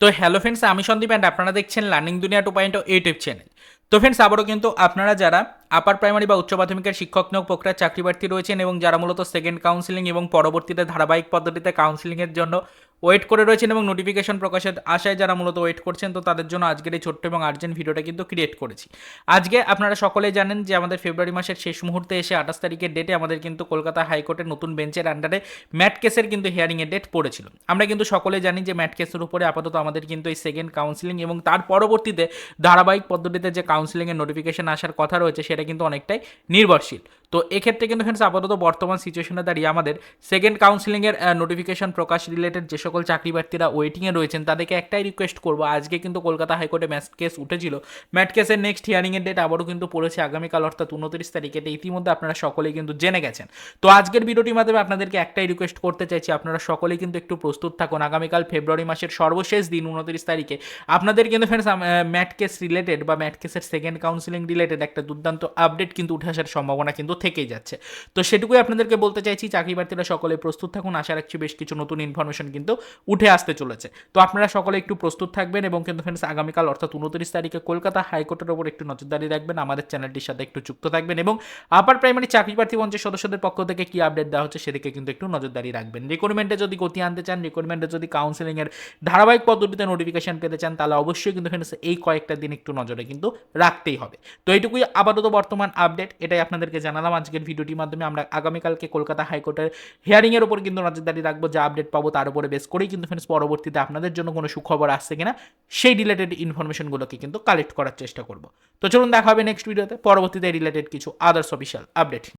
তো hello friends আমি Sandeep and আপনারা দেখছেন learning Duniya two point YouTube channel তো ফ্রেন্ডস আবারও কিন্তু আপনারা যারা আপার প্রাইমারি বা উচ্চ মাধ্যমিকের শিক্ষক নিয়োগ প্রক্রিয়ার চাকরি প্রার্থী রয়েছেন এবং যারা মূলত সেকেন্ড কাউন্সিলিং এবং পরবর্তীতে ধারাবাহিক পদ্ধতিতে কাউন্সিলিংয়ের জন্য ওয়েট করে রয়েছেন এবং নোটিফিকেশন প্রকাশের আশায় যারা মূলত ওয়েট করছেন, তো তাদের জন্য আজকের এই ছোট্ট এবং আর্জেন্ট ভিডিওটা কিন্তু ক্রিয়েট করেছি। আজকে আপনারা সকলেই জানেন যে আমাদের ফেব্রুয়ারি মাসের শেষ মুহূর্তে এসে আঠাশ তারিখের ডেটে আমাদের কিন্তু কলকাতা হাইকোর্টের নতুন বেঞ্চের আন্ডারে ম্যাট কেসের কিন্তু হিয়ারিংয়ের ডেট পড়েছিল। আমরা কিন্তু সকলে জানি যে ম্যাট কেসের উপরে আপাতত আমাদের কিন্তু এই সেকেন্ড কাউন্সিলিং এবং তার পরবর্তীতে ধারাবাহিক পদ্ধতিতে যে কাউন্সিলিংয়ের নোটিফিকেশন আসার কথা রয়েছে, সেটা কিন্তু অনেকটাই নির্ভরশীল। তো এক্ষেত্রে কিন্তু ফ্রেন্ডস আপাতত বর্তমান সিচুয়েশনে দাঁড়িয়ে আমাদের সেকেন্ড কাউন্সিলিংয়ের নোটিফিকেশন প্রকাশ রিলেটেড যে সকল চাকরি প্রার্থীরা ওয়েটিংয়ে রয়েছেন, তাদেরকে একটাই রিকোয়েস্ট করব। আজকে কিন্তু কলকাতা হাইকোর্টে ম্যাট কেস উঠেছিল। ম্যাট কেসের নেক্সট হিয়ারিংয়ের ডেট আবারও কিন্তু পড়েছে আগামীকাল, অর্থাৎ উনত্রিশ তারিখে এটা ইতিমধ্যে আপনারা সকলেই কিন্তু জেনে গেছেন। তো আজকের ভিডিওটির মাধ্যমে আপনাদেরকে একটাই রিকোয়েস্ট করতে চাইছি, আপনারা সকলেই কিন্তু একটু প্রস্তুত থাকুন। আগামীকাল ফেব্রুয়ারি মাসের সর্বশেষ দিন উনত্রিশ তারিখে আপনাদের কিন্তু ফ্রেন্ডস ম্যাট কেস রিলেটেড বা ম্যাট কেসের সেকেন্ড কাউন্সিলিং রিলেটেড একটা দুর্দান্ত আপডেট কিন্তু উঠে আসার সম্ভাবনা কিন্তু থেকেই যাচ্ছে। তো সেটুকুই আপনাদেরকে বলতে চাইছি চাকরি প্রার্থীরা সকলে প্রস্তুত থাকুন, আশা রাখছি বেশ কিছু নতুন ইনফরমেশন কিন্তু উঠে আসতে চলেছে। তো আপনারা সকলে একটু প্রস্তুত থাকবেন এবং কিন্তু ফ্রেন্ডস আগামীকাল অর্থাৎ উনত্রিশ তারিখে কলকাতা হাইকোর্টের ওপর একটু নজরদারি রাখবেন, আমাদের চ্যানেলটির সাথে একটু যুক্ত থাকবেন এবং আপার প্রাইমারি চাকরি প্রার্থী মঞ্চের সদস্যদের পক্ষ থেকে কি আপডেট দেওয়া হচ্ছে সেদিকে কিন্তু একটু নজরদারি রাখবেন। রিকোয়ারমেন্টে যদি গতি আনতে চান রিকোয়ারমেন্টে যদি কাউন্সিলিংয়ের ধারাবাহিক পদ্ধতিতে নোটিফিকেশন পেতে চান, তাহলে অবশ্যই কিন্তু ফ্রেন্ডস এই কয়েকটা দিন একটু নজরে কিন্তু রাখতেই হবে। তো এইটুকুই আপাতত বর্তমান আপডেট এটাই আপনাদেরকে জানালাম। আজকের ভিডিওটির মাধ্যমে। আমরা আগামীকালকে কলকাতা হাইকোর্টের হিয়ারিংয়ের উপর কিন্তু নজরদারি রাখব, যা আপডেট পাবো তার উপরে বেস করেই। কিন্তু ফ্রেন্ডস পরবর্তীতে আপনাদের জন্য কোনো সুখবর আসছে কিনা, সেই রিলেটেড ইনফরমেশনগুলোকে কিন্তু কালেক্ট করার চেষ্টা করব। তো চলুন দেখা হবে নেক্সট ভিডিওতে পরবর্তীতে রিলেটেড কিছু আদার্স অফিসিয়াল আপডেট